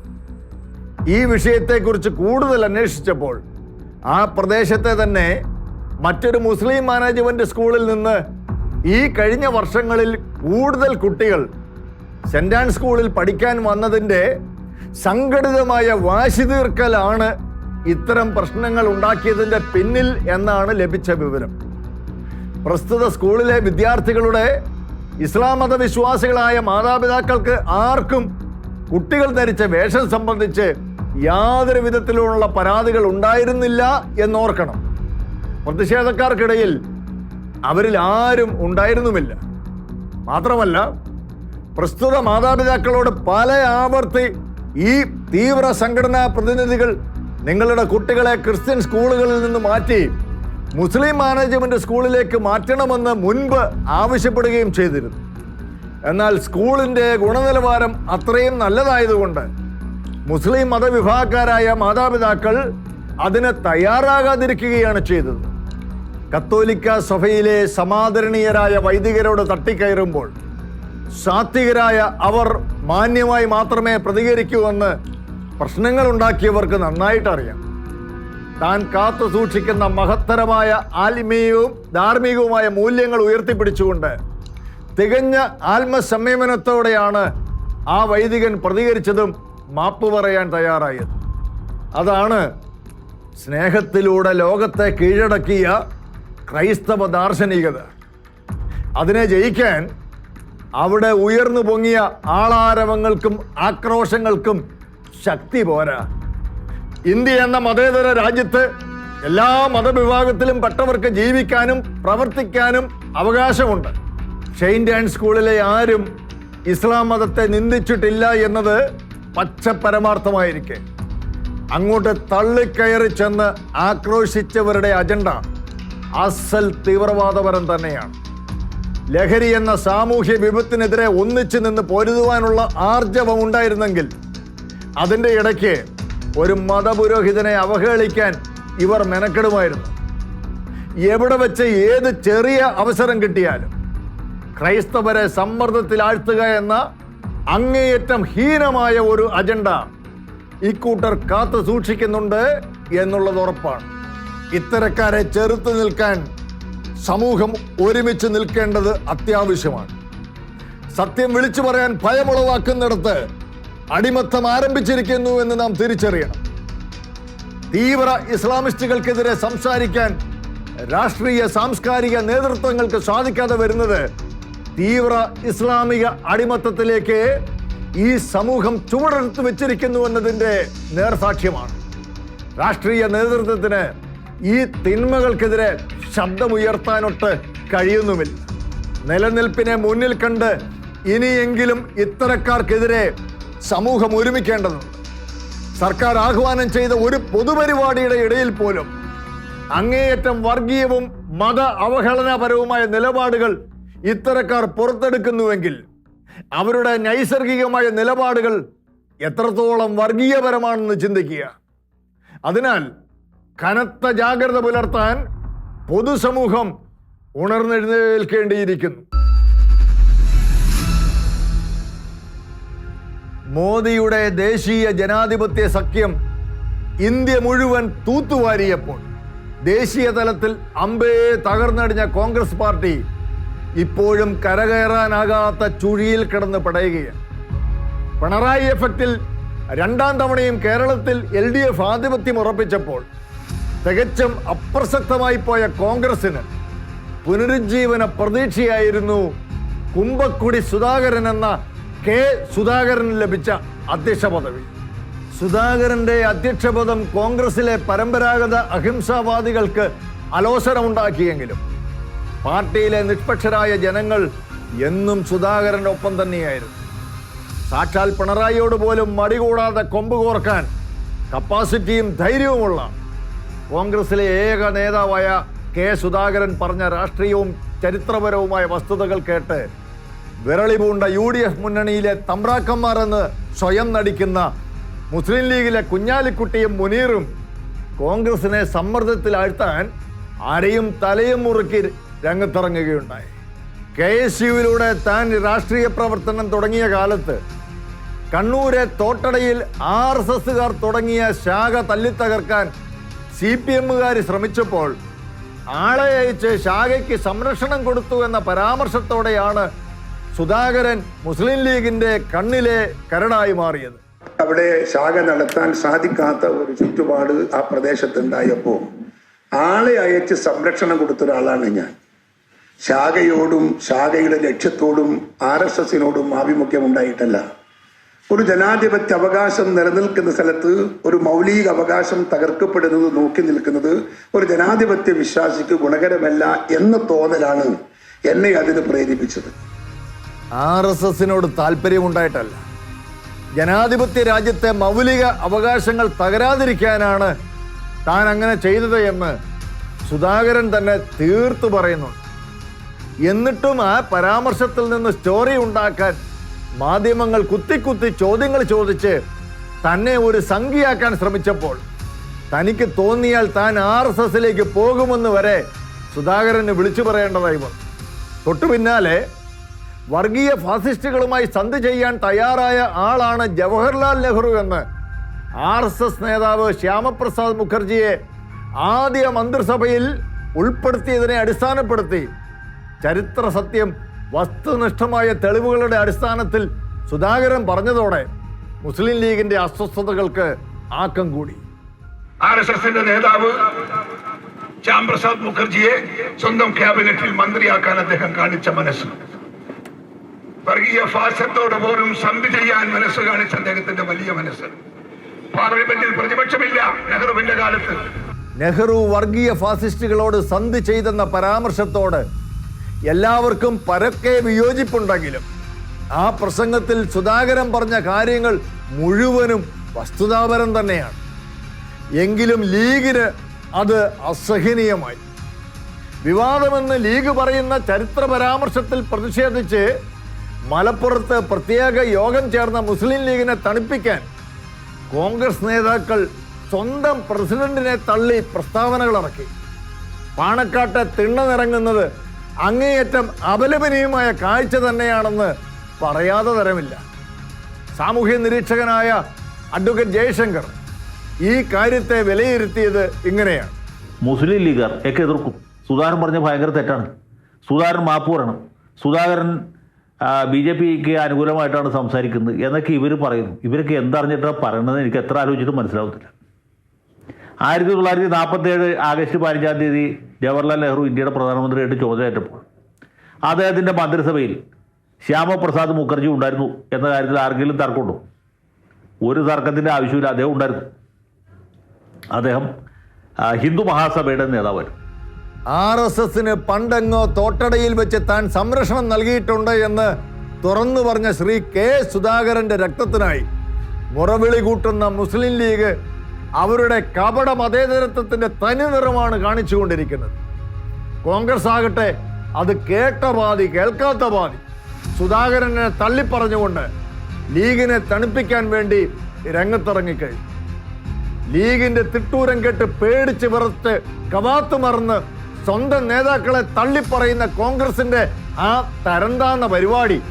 Speaker 1: ഈ വിഷയത്തെക്കുറിച്ച് കൂടുതൽ അന്വേഷിച്ചപ്പോൾ ആ പ്രദേശത്തെ തന്നെ മറ്റൊരു മുസ്ലിം മാനേജ്മെന്റ് സ്കൂളിൽ നിന്ന് ഈ കഴിഞ്ഞ വർഷങ്ങളിൽ കൂടുതൽ കുട്ടികൾ സെന്റ് ആൻഡ് സ്കൂളിൽ പഠിക്കാൻ വന്നതിന്റെ സംഘടിതമായ വാശി തീർക്കലാണ് ഇത്തരം പ്രശ്നങ്ങൾ ഉണ്ടാക്കിയതിന്റെ പിന്നിൽ എന്നാണ് ലഭിച്ച വിവരം. പ്രസ്തുത സ്കൂളിലെ വിദ്യാർത്ഥികളുടെ ഇസ്ലാം മതവിശ്വാസികളായ മാതാപിതാക്കൾക്ക് ആർക്കും കുട്ടികൾ ധരിച്ച വേഷം സംബന്ധിച്ച് യാതൊരു വിധത്തിലുള്ള പരാതികൾ ഉണ്ടായിരുന്നില്ല എന്നോർക്കണം. പ്രതിഷേധക്കാർക്കിടയിൽ അവരിൽ ആരും ഉണ്ടായിരുന്നുമില്ല. മാത്രമല്ല പ്രസ്തുത മാതാപിതാക്കളോട് പല ആവർത്തി ഈ തീവ്ര സംഘടനാ പ്രതിനിധികൾ നിങ്ങളുടെ കുട്ടികളെ ക്രിസ്ത്യൻ സ്കൂളുകളിൽ നിന്ന് മാറ്റി മുസ്ലിം മാനേജ്മെന്റ് സ്കൂളിലേക്ക് മാറ്റണമെന്ന് മുൻപ് ആവശ്യപ്പെടുകയും ചെയ്തിരുന്നു. എന്നാൽ സ്കൂളിന്റെ ഗുണനിലവാരം അത്രയും നല്ലതായതുകൊണ്ട് മുസ്ലിം മതവിഭാഗക്കാരായ മാതാപിതാക്കൾ അതിന് തയ്യാറാകാതിരിക്കുകയാണ് ചെയ്തത്. കത്തോലിക്ക സഭയിലെ സമാദരണീയരായ വൈദികരോട് തട്ടിക്കയറുമ്പോൾ സാത്വികരായ അവർ മാന്യമായി മാത്രമേ പ്രതികരിക്കൂ എന്ന് പ്രശ്നങ്ങൾ ഉണ്ടാക്കിയവർക്ക് നന്നായിട്ടറിയാം. താൻ കാത്തു സൂക്ഷിക്കുന്ന മഹത്തരമായ ആത്മീയവും ധാർമ്മികവുമായ മൂല്യങ്ങൾ ഉയർത്തിപ്പിടിച്ചുകൊണ്ട് തികഞ്ഞ ആത്മസംയമനത്തോടെയാണ് ആ വൈദികൻ പ്രതികരിച്ചതും മാപ്പ് പറയാൻ തയ്യാറായത്. അതാണ് സ്നേഹത്തിലൂടെ ലോകത്തെ കീഴടക്കിയ ക്രൈസ്തവ ദാർശനികത. അതിനെ ജയിക്കാൻ അവിടെ ഉയർന്നു പൊങ്ങിയ ആളാരവങ്ങൾക്കും ആക്രോശങ്ങൾക്കും ശക്തി പോരാ. ഇന്ത്യ എന്ന മതേതര രാജ്യത്ത് എല്ലാ മതവിഭാഗത്തിലും പെട്ടവർക്ക് ജീവിക്കാനും പ്രവർത്തിക്കാനും അവകാശമുണ്ട്. ഷെയിന്റ് ആൻഡ് സ്കൂളിലെ ആരും ഇസ്ലാം മതത്തെ നിന്ദിച്ചിട്ടില്ല എന്നത് പച്ച പരമാർത്ഥമായിരിക്കെ അങ്ങോട്ട് തള്ളിക്കയറി ചെന്ന് ആക്രോശിച്ചവരുടെ അജണ്ട. അസൽ തീവ്രവാദപരം തന്നെയാണ്. ലഹരി എന്ന സാമൂഹ്യ വിപത്തിനെതിരെ ഒന്നിച്ചു നിന്ന് പൊരുതുവാനുള്ള ആർജവം ഉണ്ടായിരുന്നെങ്കിൽ അതിന്റെ ഇടയ്ക്ക് ഒരു മതപുരോഹിതനെ അവഹേളിക്കാൻ ഇവർ മെനക്കെടുമായിരുന്നു. എവിടെ വെച്ച് ഏത് ചെറിയ അവസരം കിട്ടിയാലും ക്രൈസ്തവരെ സമ്മർദ്ദത്തിലാഴ്ത്തുക എന്ന അങ്ങേയറ്റം ഹീനമായ ഒരു അജണ്ട ഇക്കൂട്ടർ കാത്തു സൂക്ഷിക്കുന്നുണ്ട് എന്നുള്ളത് ഉറപ്പാണ്. ഇത്തരക്കാരെ ചെറുത്തു നിൽക്കാൻ സമൂഹം ഒരുമിച്ച് നിൽക്കേണ്ടത് അത്യാവശ്യമാണ്. സത്യം വിളിച്ചു പറയാൻ ഭയമുളവാക്കുന്നിടത്ത് അടിമത്തം ആരംഭിച്ചിരിക്കുന്നു എന്ന് നാം തിരിച്ചറിയണം. തീവ്ര ഇസ്ലാമിസ്റ്റുകൾക്കെതിരെ സംസാരിക്കാൻ രാഷ്ട്രീയ സാംസ്കാരിക നേതൃത്വങ്ങൾക്ക് സാധിക്കാതെ വരുന്നത് തീവ്ര ഇസ്ലാമിക അടിമത്തത്തിലേക്ക് ഈ സമൂഹം ചുവടെടുത്ത് വെച്ചിരിക്കുന്നു എന്നതിന്റെ നേർസാക്ഷ്യമാണ്. രാഷ്ട്രീയ നേതൃത്വത്തിന് ഈ തിന്മകൾക്കെതിരെ ശബ്ദമുയർത്താനൊട്ട് കഴിയുന്നുമില്ല. നിലനിൽപ്പിനെ മുന്നിൽ കണ്ട് ഇനിയെങ്കിലും ഇത്തരക്കാർക്കെതിരെ സമൂഹം ഒരുമിക്കേണ്ടതുണ്ട്. സർക്കാർ ആഹ്വാനം ചെയ്ത ഒരു പൊതുപരിപാടിയുടെ ഇടയിൽ പോലും അങ്ങേയറ്റം വർഗീയവും മത അവഹേളനപരവുമായ നിലപാടുകൾ ഇത്തരക്കാർ പുറത്തെടുക്കുന്നുവെങ്കിൽ അവരുടെ നൈസർഗികമായ നിലപാടുകൾ എത്രത്തോളം വർഗീയപരമാണെന്ന് ചിന്തിക്കുക. അതിനാൽ കനത്ത ജാഗ്രത പുലർത്താൻ പൊതുസമൂഹം ഉണർന്നെഴുന്നേൽക്കേണ്ടിയിരിക്കുന്നു. മോദിയുടെ ദേശീയ ജനാധിപത്യ സഖ്യം ഇന്ത്യ മുഴുവൻ തൂത്തുവാരിയപ്പോൾ ദേശീയ തലത്തിൽ അമ്പേ തകർന്നടിഞ്ഞ കോൺഗ്രസ് പാർട്ടി ഇപ്പോഴും കരകയറാനാകാത്ത ചുഴിയിൽ കിടന്ന് പടയുകയാണ്. പിണറായി എഫക്റ്റിൽ രണ്ടാം തവണയും കേരളത്തിൽ എൽ ഡി എഫ് ആധിപത്യം ഉറപ്പിച്ചപ്പോൾ തികച്ചും അപ്രസക്തമായി പോയ കോൺഗ്രസിന് പുനരുജ്ജീവന പ്രതീക്ഷയായിരുന്നു കുമ്പക്കുടി സുധാകരൻ എന്ന കെ സുധാകരന് ലഭിച്ച അധ്യക്ഷ പദവി. സുധാകരന്റെ അധ്യക്ഷപദം കോൺഗ്രസിലെ പരമ്പരാഗത അഹിംസാവാദികൾക്ക് അലോസരമുണ്ടാക്കിയെങ്കിലും പാർട്ടിയിലെ നിഷ്പക്ഷരായ ജനങ്ങൾ എന്നും സുധാകരന്റെ ഒപ്പം തന്നെയായിരുന്നു. സാക്ഷാൽ പിണറായിയോട് പോലും മടികൂടാതെ കൊമ്പ് കോർക്കാൻ കപ്പാസിറ്റിയും ധൈര്യവുമുള്ള കോൺഗ്രസിലെ ഏക നേതാവായ കെ സുധാകരൻ പറഞ്ഞ രാഷ്ട്രീയവും ചരിത്രപരവുമായ വസ്തുതകൾ കേട്ട് വിരളി പൂണ്ട യു ഡി എഫ് മുന്നണിയിലെ തമ്പ്രാക്കന്മാർ എന്ന് സ്വയം നടിക്കുന്ന മുസ്ലിം ലീഗിലെ കുഞ്ഞാലിക്കുട്ടിയും മുനീറും കോൺഗ്രസിനെ സമ്മർദ്ദത്തിലാഴ്ത്താൻ ആരെയും തലയും മുറുക്കി രംഗത്തിറങ്ങുകയുണ്ടായി. കെ എസ് യുവിലൂടെ താൻ രാഷ്ട്രീയ പ്രവർത്തനം തുടങ്ങിയ കാലത്ത് കണ്ണൂരെ തോട്ടടയിൽ ആർ എസ് എസുകാർ തുടങ്ങിയ ശാഖ തല്ലിത്തകർക്കാൻ സി പി എമ്മുകാർ ശ്രമിച്ചപ്പോൾ ആളെ അയച്ച് ശാഖയ്ക്ക് സംരക്ഷണം കൊടുത്തു എന്ന പരാമർശത്തോടെയാണ് സുധാകരൻ മുസ്ലിം ലീഗിന്റെ കണ്ണിലെ കരടായി മാറിയത്.
Speaker 9: അവിടെ ശാഖ നടത്താൻ സാധിക്കാത്ത ഒരു ചുറ്റുപാട് ആ പ്രദേശത്തുണ്ടായപ്പോൾ ആളെ അയച്ച് സംരക്ഷണം കൊടുത്ത ഒരാളാണ് ഞാൻ. ശാഖയോടും ശാഖയുടെ ലക്ഷ്യത്തോടും ആർ എസ് എസിനോടും ആഭിമുഖ്യം ഉണ്ടായിട്ടല്ല ഒരു ജനാധിപത്യ അവകാശം നിലനിൽക്കുന്ന സ്ഥലത്ത് ഒരു മൗലിക അവകാശം തകർക്കപ്പെടുന്നത് നോക്കി നിൽക്കുന്നത് ഒരു ജനാധിപത്യ വിശ്വാസിക്ക് ഗുണകരമല്ല എന്ന തോന്നലാണ് എന്നെ അതിന് പ്രേരിപ്പിച്ചത്.
Speaker 1: ആർ എസ് എസിനോട് താല്പര്യമുണ്ടായിട്ടല്ല. ജനാധിപത്യ രാജ്യത്തെ മൗലിക അവകാശങ്ങൾ തകരാതിരിക്കാനാണ് താൻ അങ്ങനെ ചെയ്തത് എന്ന് സുധാകരൻ തന്നെ തീർത്തു പറയുന്നുണ്ട് എന്നിട്ടും ആ പരാമർശത്തിൽ നിന്ന് സ്റ്റോറി ഉണ്ടാക്കാൻ മാധ്യമങ്ങൾ കുത്തിക്കുത്തി ചോദ്യങ്ങൾ ചോദിച്ച് തന്നെ ഒരു സംഖ്യയാക്കാൻ ശ്രമിച്ചപ്പോൾ തനിക്ക് തോന്നിയാൽ താൻ ആർ എസ് എസിലേക്ക് പോകുമെന്ന് വരെ സുധാകരന് വിളിച്ചു പറയേണ്ടതായി വന്നു. തൊട്ടു പിന്നാലെ വർഗീയ ഫാസിസ്റ്റുകളുമായി സന്ധി ചെയ്യാൻ തയ്യാറായ ആളാണ് ജവഹർലാൽ നെഹ്റു എന്ന് ആർ എസ് എസ് നേതാവ് ശ്യാമപ്രസാദ് മുഖർജിയെ ആദ്യ മന്ത്രിസഭയിൽ ഉൾപ്പെടുത്തിയതിനെ അടിസ്ഥാനപ്പെടുത്തി ചരിത്ര സത്യം വസ്തുനിഷ്ഠമായ തെളിവുകളുടെ അടിസ്ഥാനത്തിൽ സുധാകരൻ പറഞ്ഞതോടെ മുസ്ലിം ലീഗിന്റെ അസ്വസ്ഥതകൾക്ക് ആക്കം കൂടി.
Speaker 10: ആർ എസ് എസിന്റെ നേതാവ് ശ്യാം പ്രസാദ് മുഖർജിയെ സ്വന്തം ക്യാബിനറ്റിൽ മന്ത്രിയാക്കാൻ അദ്ദേഹം കാണിച്ച മനസ്സ്. വർഗീയ ഫാസത്തോട് പോലും സന്ധി ചെയ്യാൻ മനസ്സ് കാണിച്ച അദ്ദേഹത്തിന്റെ വലിയ മനസ്സ്. പാർലമെന്റിൽ പ്രതിപക്ഷമില്ല നെഹ്റുവിന്റെ കാലത്ത്.
Speaker 1: നെഹ്റു വർഗീയ ഫാസിസ്റ്റുകളോട് സന്ധി ചെയ്തെന്ന പരാമർശത്തോട് എല്ലാവർക്കും പരക്കെ വിയോജിപ്പുണ്ടെങ്കിലും ആ പ്രസംഗത്തിൽ സുധാകരൻ പറഞ്ഞ കാര്യങ്ങൾ മുഴുവനും വസ്തുതാപരം തന്നെയാണ്. എങ്കിലും ലീഗിന് അത് അസഹനീയമായി. വിവാദമെന്ന് ലീഗ് പറയുന്ന ചരിത്ര പരാമർശത്തിൽ പ്രതിഷേധിച്ച് മലപ്പുറത്ത് പ്രത്യേക യോഗം ചേർന്ന മുസ്ലിം ലീഗിനെ തണുപ്പിക്കാൻ കോൺഗ്രസ് നേതാക്കൾ സ്വന്തം പ്രസിഡന്റിനെ തള്ളി പ്രസ്താവനകൾ ഇറക്കി. പാണക്കാട്ടെ തിണ്ണനിറങ്ങുന്നത് അങ്ങേയറ്റം അപലപനീയമായ കാഴ്ച തന്നെയാണെന്ന് പറയാതെ തരമില്ല. സാമൂഹ്യ നിരീക്ഷകനായ അഡ്വക്കേറ്റ് ജയശങ്കർ ഈ കാര്യത്തെ വിലയിരുത്തിയത് ഇങ്ങനെയാണ്.
Speaker 11: മുസ്ലിം ലീഗർ ഒക്കെ എതിർക്കും. സുധാകരൻ പറഞ്ഞ ഭയങ്കര തെറ്റാണ്. സുധാകരൻ മാപ്പ് പറയണം. സുധാകരൻ ബി ജെ പിക്ക് അനുകൂലമായിട്ടാണ് സംസാരിക്കുന്നത്. എന്നൊക്കെ ഇവർ പറയുന്നു. ഇവരൊക്കെ എന്തറിഞ്ഞിട്ടാണ് പറയുന്നത് എനിക്ക് എത്ര ആലോചിച്ചിട്ടും മനസ്സിലാവത്തില്ല. ആയിരത്തി തൊള്ളായിരത്തി നാൽപ്പത്തേഴ് ആഗസ്റ്റ് പതിനഞ്ചാം തീയതി ജവഹർലാൽ നെഹ്റു ഇന്ത്യയുടെ പ്രധാനമന്ത്രിയായിട്ട് ചുമതലയേറ്റപ്പോൾ അദ്ദേഹത്തിന്റെ മന്ത്രിസഭയിൽ ശ്യാമപ്രസാദ് മുഖർജി ഉണ്ടായിരുന്നു എന്ന കാര്യത്തിൽ ആർക്കെങ്കിലും തർക്കമുണ്ടോ? ഒരു തർക്കത്തിന്റെ ആവശ്യമില്ല അദ്ദേഹം ഉണ്ടായിരുന്നു. അദ്ദേഹം ഹിന്ദു മഹാസഭയുടെ നേതാവായിരുന്നു.
Speaker 1: ആർ എസ് എസിന് പണ്ടെങ്ങോ തോട്ടടയിൽ വെച്ച് താൻ സംരക്ഷണം നൽകിയിട്ടുണ്ട് എന്ന് തുറന്നു പറഞ്ഞ ശ്രീ കെ സുധാകരന്റെ രക്തത്തിനായി മുറവിളി കൂട്ടുന്ന മുസ്ലിം ലീഗ് അവരുടെ കപട മതേതരത്വത്തിന്റെ തനി നിറമാണ് കാണിച്ചുകൊണ്ടിരിക്കുന്നത്. കോൺഗ്രസ് ആകട്ടെ അത് കേട്ട പാതി കേൾക്കാത്ത പാതി. സുധാകരനെ തള്ളിപ്പറഞ്ഞുകൊണ്ട് ലീഗിനെ തണുപ്പിക്കാൻ വേണ്ടി രംഗത്തിറങ്ങിക്കഴിഞ്ഞു ലീഗിന്റെ തിട്ടൂരം കെട്ട് പേടിച്ച് വിറച്ച് കവാത്തു മറന്ന് സ്വന്തം നേതാക്കളെ തള്ളിപ്പറയുന്ന കോൺഗ്രസിന്റെ ആ തരംതാന്ന പരിപാടി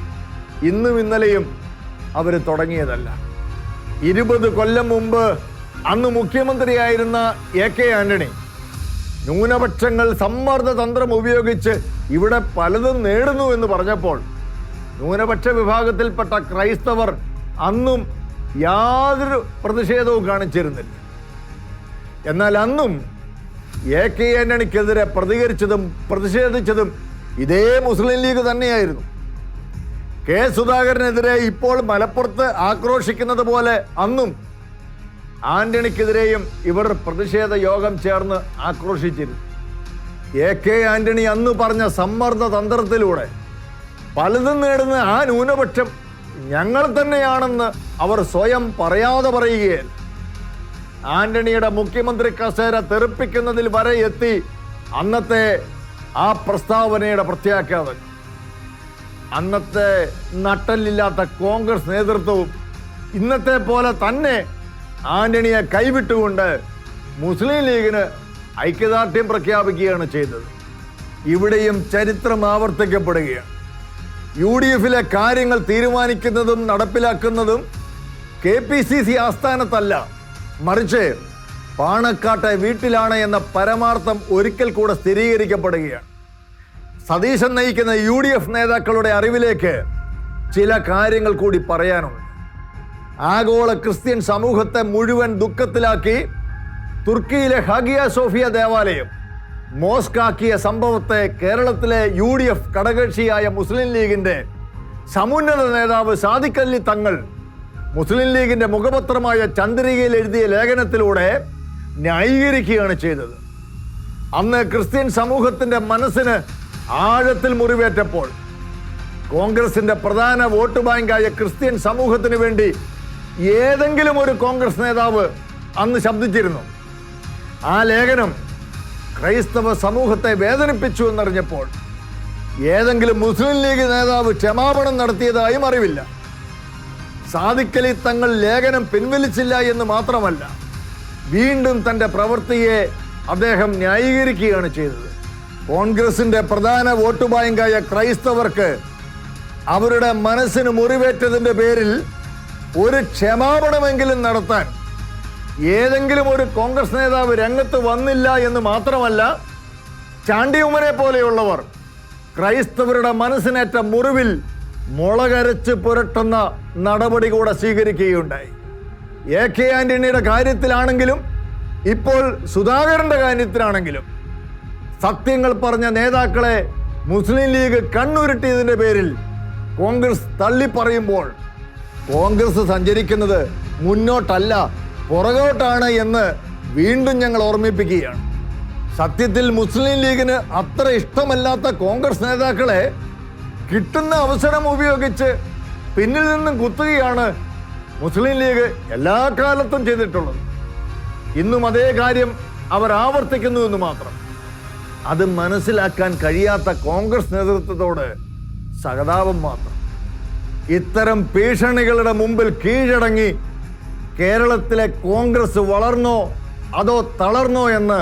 Speaker 1: ഇന്നും ഇന്നലെയും അവർ തുടങ്ങിയതല്ല. ഇരുപത് കൊല്ലം മുമ്പ് അന്ന് മുഖ്യമന്ത്രിയായിരുന്ന എ കെ ആന്റണി ന്യൂനപക്ഷങ്ങൾ സമ്മർദ്ദ തന്ത്രം ഉപയോഗിച്ച് ഇവിടെ പലതും നേടുന്നു എന്ന് പറഞ്ഞപ്പോൾ ന്യൂനപക്ഷ വിഭാഗത്തിൽപ്പെട്ട ക്രൈസ്തവർ അന്നും യാതൊരു പ്രതിഷേധവും കാണിച്ചിരുന്നില്ല. എന്നാൽ അന്നും എ കെ ആന്റണിക്കെതിരെ പ്രതികരിച്ചതും പ്രതിഷേധിച്ചതും ഇതേ മുസ്ലിം ലീഗ് തന്നെയായിരുന്നു. കെ സുധാകരനെതിരെ ഇപ്പോൾ മലപ്പുറത്ത് ആക്രോശിക്കുന്നത് പോലെ അന്നും ആന്റണിക്കെതിരെയും ഇവർ പ്രതിഷേധ യോഗം ചേർന്ന് ആക്രോശിച്ചിരുന്നു. എ കെ ആന്റണി അന്ന് പറഞ്ഞ സമ്മർദ്ദ തന്ത്രത്തിലൂടെ പലതും നേടുന്ന ആ ന്യൂനപക്ഷം ഞങ്ങൾ തന്നെയാണെന്ന് അവർ സ്വയം പറയാതെ പറയുകയായിരുന്നു. ആന്റണിയുടെ മുഖ്യമന്ത്രി കസേര തെറിപ്പിക്കുന്നതിൽ വരെ എത്തി അന്നത്തെ ആ പ്രസ്താവനയുടെ പ്രത്യാഘാതം. അന്നത്തെ നട്ടല്ലില്ലാത്ത കോൺഗ്രസ് നേതൃത്വവും ഇന്നത്തെ പോലെ തന്നെ ആന്റണിയെ കൈവിട്ടുകൊണ്ട് മുസ്ലിം ലീഗിന് ഐക്യദാർഢ്യം പ്രഖ്യാപിക്കുകയാണ് ചെയ്തത്. ഇവിടെയും ചരിത്രം ആവർത്തിക്കപ്പെടുകയാണ്. യു ഡി എഫിലെ കാര്യങ്ങൾ തീരുമാനിക്കുന്നതും നടപ്പിലാക്കുന്നതും കെ പി സി സി ആസ്ഥാനത്തല്ല. മറിച്ച് പാണക്കാട്ടെ വീട്ടിലാണ് എന്ന പരമാർത്ഥം ഒരിക്കൽ കൂടെ സ്ഥിരീകരിക്കപ്പെടുകയാണ്. സതീശൻ നയിക്കുന്ന യു ഡി എഫ് നേതാക്കളുടെ അറിവിലേക്ക് ചില കാര്യങ്ങൾ കൂടി പറയാനുണ്ട്. ആഗോള ക്രിസ്ത്യൻ സമൂഹത്തെ മുഴുവൻ ദുഃഖത്തിലാക്കി തുർക്കിയിലെ ഹഗിയ സോഫിയ ദേവാലയം മോസ്കാക്കിയ സംഭവത്തെ കേരളത്തിലെ യു ഡി എഫ് ഘടകകക്ഷിയായ മുസ്ലിം ലീഗിന്റെ സമുന്നത നേതാവ് സാദിഖലി തങ്ങൾ മുസ്ലിം ലീഗിന്റെ മുഖപത്രമായ ചന്ദ്രികയിൽ എഴുതിയ ലേഖനത്തിലൂടെ ന്യായീകരിക്കുകയാണ് ചെയ്തത്. അന്ന് ക്രിസ്ത്യൻ സമൂഹത്തിന്റെ മനസ്സിന് ആഴത്തിൽ മുറിവേറ്റപ്പോൾ കോൺഗ്രസിന്റെ പ്രധാന വോട്ട് ബാങ്കായ ക്രിസ്ത്യൻ സമൂഹത്തിന് വേണ്ടി ഏതെങ്കിലും ഒരു കോൺഗ്രസ് നേതാവ് അന്ന് ശബ്ദിച്ചിരുന്നു. ആ ലേഖനം ക്രൈസ്തവ സമൂഹത്തെ വേദനിപ്പിച്ചു എന്നറിഞ്ഞപ്പോൾ ഏതെങ്കിലും മുസ്ലിം ലീഗ് നേതാവ് ക്ഷമാപണം നടത്തിയതായും അറിവില്ല. സാധിക്കലി തങ്ങൾ ലേഖനം പിൻവലിച്ചില്ല എന്ന് മാത്രമല്ല വീണ്ടും തന്റെ പ്രവൃത്തിയെ അദ്ദേഹം ന്യായീകരിക്കുകയാണ് ചെയ്തത്. കോൺഗ്രസിന്റെ പ്രധാന വോട്ട് ബാങ്കായ ക്രൈസ്തവർക്ക് അവരുടെ മനസ്സിന് മുറിവേറ്റതിന്റെ പേരിൽ ഒരു ക്ഷമാപണമെങ്കിലും നടത്താൻ ഏതെങ്കിലും ഒരു കോൺഗ്രസ് നേതാവ് രംഗത്ത് വന്നില്ല എന്ന് മാത്രമല്ല ചാണ്ടി ഉമ്മനെ പോലെയുള്ളവർ ക്രൈസ്തവരുടെ മനസ്സിനേറ്റ മുറിവിൽ മുളകരച്ച് പുരട്ടുന്ന നടപടി കൂടെ സ്വീകരിക്കുകയുണ്ടായി. എ കെ ആന്റണിയുടെ കാര്യത്തിലാണെങ്കിലും ഇപ്പോൾ സുധാകരന്റെ കാര്യത്തിലാണെങ്കിലും സത്യങ്ങൾ പറഞ്ഞ നേതാക്കളെ മുസ്ലിം ലീഗ് കണ്ണുരുട്ടിയതിന്റെ പേരിൽ കോൺഗ്രസ് തള്ളിപ്പറയുമ്പോൾ കോൺഗ്രസ് സഞ്ചരിക്കുന്നത് മുന്നോട്ടല്ല പുറകോട്ടാണ് എന്ന് വീണ്ടും ഞങ്ങൾ ഓർമ്മിപ്പിക്കുകയാണ്. സത്യത്തിൽ മുസ്ലിം ലീഗിന് അത്ര ഇഷ്ടമല്ലാത്ത കോൺഗ്രസ് നേതാക്കളെ കിട്ടുന്ന അവസരം ഉപയോഗിച്ച് പിന്നിൽ നിന്നും കുത്തുകയാണ് മുസ്ലിം ലീഗ് എല്ലാ കാലത്തും ചെയ്തിട്ടുള്ളത്. ഇന്നും അതേ കാര്യം അവർ ആവർത്തിക്കുന്നു എന്ന് മാത്രം. അത് മനസ്സിലാക്കാൻ കഴിയാത്ത കോൺഗ്രസ് നേതൃത്വത്തോട് സഹതാപം മാത്രം. ഇത്തരം ഭീഷണികളുടെ മുമ്പിൽ കീഴടങ്ങി കേരളത്തിലെ കോൺഗ്രസ് വളർന്നോ അതോ തളർന്നോ എന്ന്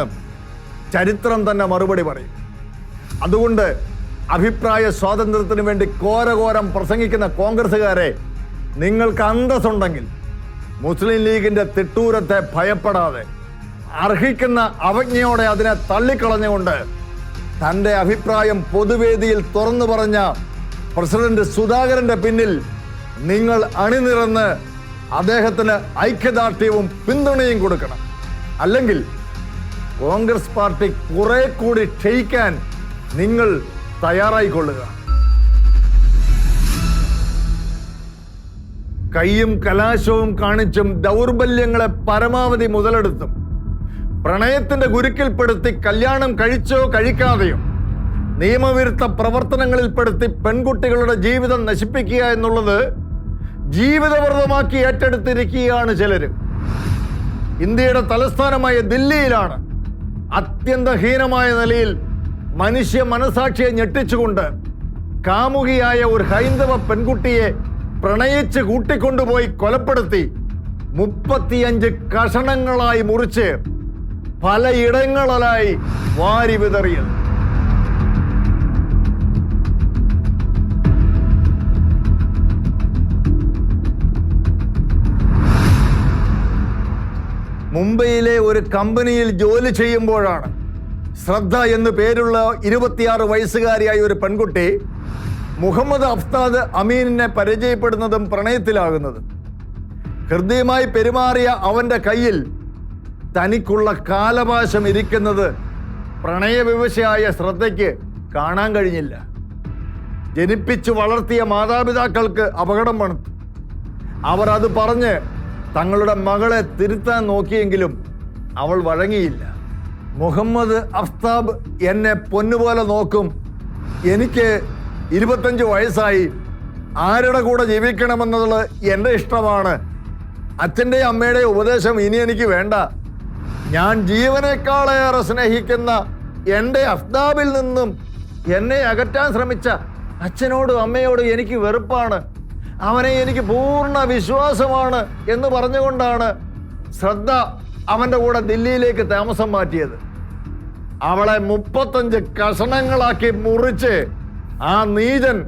Speaker 1: ചരിത്രം തന്നെ മറുപടി പറയും. അതുകൊണ്ട് അഭിപ്രായ സ്വാതന്ത്ര്യത്തിന് വേണ്ടി ഘോരഘോരം പ്രസംഗിക്കുന്ന കോൺഗ്രസ്സുകാരെ നിങ്ങൾക്ക് അന്തസ്സുണ്ടെങ്കിൽ മുസ്ലിം ലീഗിന്റെ തിട്ടൂരത്തെ ഭയപ്പെടാതെ അർഹിക്കുന്ന അവജ്ഞയോടെ അതിനെ തള്ളിക്കളഞ്ഞുകൊണ്ട് തന്റെ അഭിപ്രായം പൊതുവേദിയിൽ തുറന്നു പറഞ്ഞ പ്രസിഡന്റ് സുധാകരന്റെ പിന്നിൽ നിങ്ങൾ അണിനിറന്ന് അദ്ദേഹത്തിന് ഐക്യദാർഢ്യവും പിന്തുണയും കൊടുക്കണം. അല്ലെങ്കിൽ കോൺഗ്രസ് പാർട്ടി കുറെ കൂടി ക്ഷയിക്കാൻ നിങ്ങൾ തയ്യാറായിക്കൊള്ളുക. കൈയും കലാശവും കാണിച്ചും ദൗർബല്യങ്ങളെ പരമാവധി മുതലെടുത്തും. പ്രണയത്തിന്റെ ഗുരുക്കിൽപ്പെടുത്തി കല്യാണം കഴിച്ചോ കഴിക്കാതെയോ നിയമവിരുദ്ധ പ്രവർത്തനങ്ങളിൽപ്പെടുത്തി പെൺകുട്ടികളുടെ ജീവിതം നശിപ്പിക്കുക എന്നുള്ളത് ജീവിതവ്രതമാക്കി ഏറ്റെടുത്തിരിക്കുകയാണ് ചിലർ ഇന്ത്യയുടെ തലസ്ഥാനമായ ദില്ലിയിലാണ് അത്യന്തഹീനമായ നിലയിൽ മനുഷ്യ മനസാക്ഷിയെ ഞെട്ടിച്ചുകൊണ്ട് കാമുകിയായ ഒരു ഹൈന്ദവ പെൺകുട്ടിയെ പ്രണയിച്ച് കൂട്ടിക്കൊണ്ടുപോയി കൊലപ്പെടുത്തി മുപ്പത്തിയഞ്ച് കഷണങ്ങളായി മുറിച്ച് പലയിടങ്ങളിലായി വാരി വിതറിയത്. മുംബൈയിലെ ഒരു കമ്പനിയിൽ ജോലി ചെയ്യുമ്പോഴാണ്. ശ്രദ്ധ എന്ന് പേരുള്ള ഇരുപത്തിയാറ് വയസ്സുകാരിയായ ഒരു പെൺകുട്ടി മുഹമ്മദ് അഫ്താദ് അമീനിനെ പരിചയപ്പെടുന്നതും പ്രണയത്തിലാകുന്നതും. ഹൃദയമായി പെരുമാറിയ അവന്റെ കയ്യിൽ തനിക്കുള്ള കാലപാശം ഇരിക്കുന്നത് പ്രണയവിവശയായ ശ്രദ്ധയ്ക്ക് കാണാൻ കഴിഞ്ഞില്ല. ജനിപ്പിച്ചു വളർത്തിയ മാതാപിതാക്കൾക്ക് അപകടം പണിത്തു അവർ അത് പറഞ്ഞ് തങ്ങളുടെ മകളെ തിരുത്താൻ നോക്കിയെങ്കിലും അവൾ വഴങ്ങിയില്ല. മുഹമ്മദ് അഫ്താബ് എന്നെ പൊന്നുപോലെ നോക്കും. എനിക്ക് ഇരുപത്തഞ്ച് വയസ്സായി. ആരുടെ കൂടെ ജീവിക്കണമെന്നുള്ളത് എന്റെ ഇഷ്ടമാണ്. അച്ഛന്റെയും അമ്മയുടെയും ഉപദേശം ഇനി എനിക്ക് വേണ്ട. ഞാൻ ജീവനേക്കാളേറെ സ്നേഹിക്കുന്ന എന്റെ അഫ്താബിൽ നിന്നും എന്നെ അകറ്റാൻ ശ്രമിച്ച അച്ഛനോടും അമ്മയോടും എനിക്ക് വെറുപ്പാണ്. അവനെ എനിക്ക് പൂർണ വിശ്വാസമാണ് എന്ന് പറഞ്ഞുകൊണ്ടാണ് ശ്രദ്ധ അവന്റെ കൂടെ ദില്ലിയിലേക്ക് താമസം മാറ്റിയത്. അവളെ മുപ്പത്തഞ്ച് കഷണങ്ങളാക്കി മുറിച്ച് ആ നീചൻ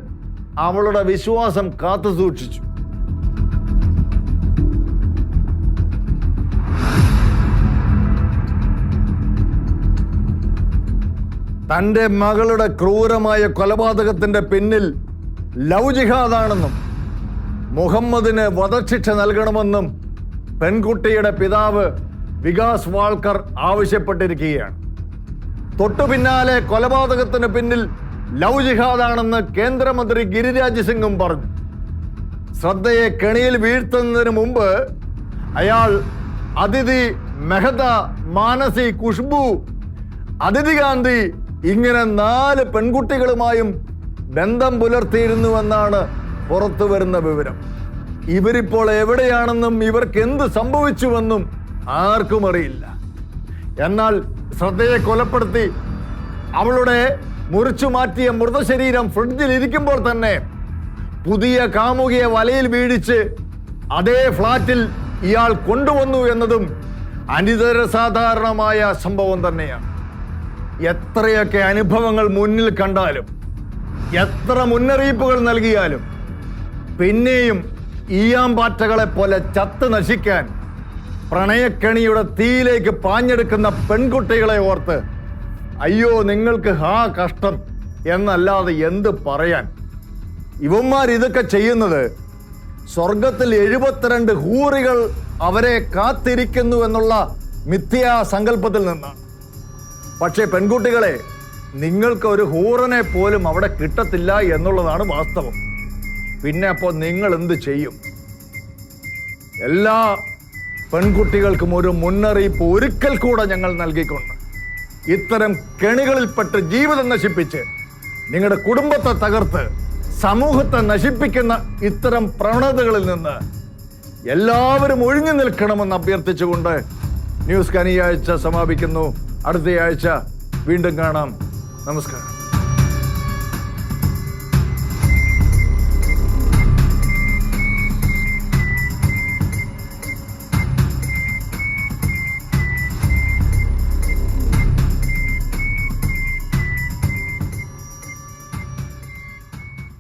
Speaker 1: അവളുടെ വിശ്വാസം കാത്തു സൂക്ഷിച്ചു. തന്റെ മകളുടെ ക്രൂരമായ കൊലപാതകത്തിന്റെ പിന്നിൽ ലവ് ജിഹാദാണെന്നും മുഹമ്മദിന് വധശിക്ഷ നൽകണമെന്നും പെൺകുട്ടിയുടെ പിതാവ് വികാസ് വാൾക്കർ ആവശ്യപ്പെട്ടിരിക്കുകയാണ്. തൊട്ടു പിന്നാലെ കൊലപാതകത്തിന് പിന്നിൽ ലവ് ജിഹാദാണെന്ന് കേന്ദ്രമന്ത്രി ഗിരിരാജ് സിംഗും പറഞ്ഞു. ശ്രദ്ധയെ കെണിയിൽ വീഴ്ത്തുന്നതിന് മുമ്പ് അയാൾ അതിഥി മെഹത മാനസി ഖുഷ്ബു അതിഥി ഗാന്ധി ഇങ്ങനെ നാല് പെൺകുട്ടികളുമായും ബന്ധം പുലർത്തിയിരുന്നുവെന്നാണ് പുറത്തു വരുന്ന വിവരം. ഇവരിപ്പോൾ എവിടെയാണെന്നും ഇവർക്ക് എന്ത് സംഭവിച്ചുവെന്നും ആർക്കും അറിയില്ല. എന്നാൽ ശ്രദ്ധയെ കൊലപ്പെടുത്തി അവളുടെ മുറിച്ചു മാറ്റിയ മൃതശരീരം ഫ്രിഡ്ജിൽ ഇരിക്കുമ്പോൾ തന്നെ പുതിയ കാമുകിയെ വലയിൽ വീഴിച്ച് അതേ ഫ്ളാറ്റിൽ ഇയാൾ കൊണ്ടുവന്നു എന്നതും അനിതരസാധാരണമായ സംഭവം തന്നെയാണ്. എത്രയൊക്കെ അനുഭവങ്ങൾ മുന്നിൽ കണ്ടാലും എത്ര മുന്നറിയിപ്പുകൾ നൽകിയാലും പിന്നെയും ഈയാമ്പാറ്റകളെ പോലെ ചത്ത് നശിക്കാൻ പ്രണയക്കണിയുടെ തീയിലേക്ക് പാഞ്ഞെടുക്കുന്ന പെൺകുട്ടികളെ ഓർത്ത് അയ്യോ നിങ്ങൾക്ക് ഹാ കഷ്ടം എന്നല്ലാതെ എന്ത് പറയാൻ? ഇവന്മാർ ഇതൊക്കെ ചെയ്യുന്നത് സ്വർഗത്തിൽ എഴുപത്തിരണ്ട് ഹൂറികൾ അവരെ കാത്തിരിക്കുന്നു എന്നുള്ള മിഥ്യാ സങ്കല്പത്തിൽ നിന്നാണ്. പക്ഷേ പെൺകുട്ടികളെ നിങ്ങൾക്ക് ഒരു ഹൂറനെ പോലും അവിടെ കിട്ടത്തില്ല എന്നുള്ളതാണ് വാസ്തവം. പിന്നെ അപ്പോൾ നിങ്ങൾ എന്ത് ചെയ്യും? എല്ലാ പെൺകുട്ടികൾക്കും ഒരു മുന്നറിയിപ്പ് ഒരിക്കൽ കൂടെ ഞങ്ങൾ നൽകിക്കൊണ്ട് ഇത്തരം കെണികളിൽപ്പെട്ട് ജീവിതം നശിപ്പിച്ച് നിങ്ങളുടെ കുടുംബത്തെ തകർത്ത് സമൂഹത്തെ നശിപ്പിക്കുന്ന ഇത്തരം പ്രവണതകളിൽ നിന്ന് എല്ലാവരും ഒഴിഞ്ഞു നിൽക്കണമെന്ന് അഭ്യർത്ഥിച്ചുകൊണ്ട് ന്യൂസ് കനിയാഴ്ച സമാപിക്കുന്നു. അടുത്തയാഴ്ച വീണ്ടും കാണാം. നമസ്കാരം.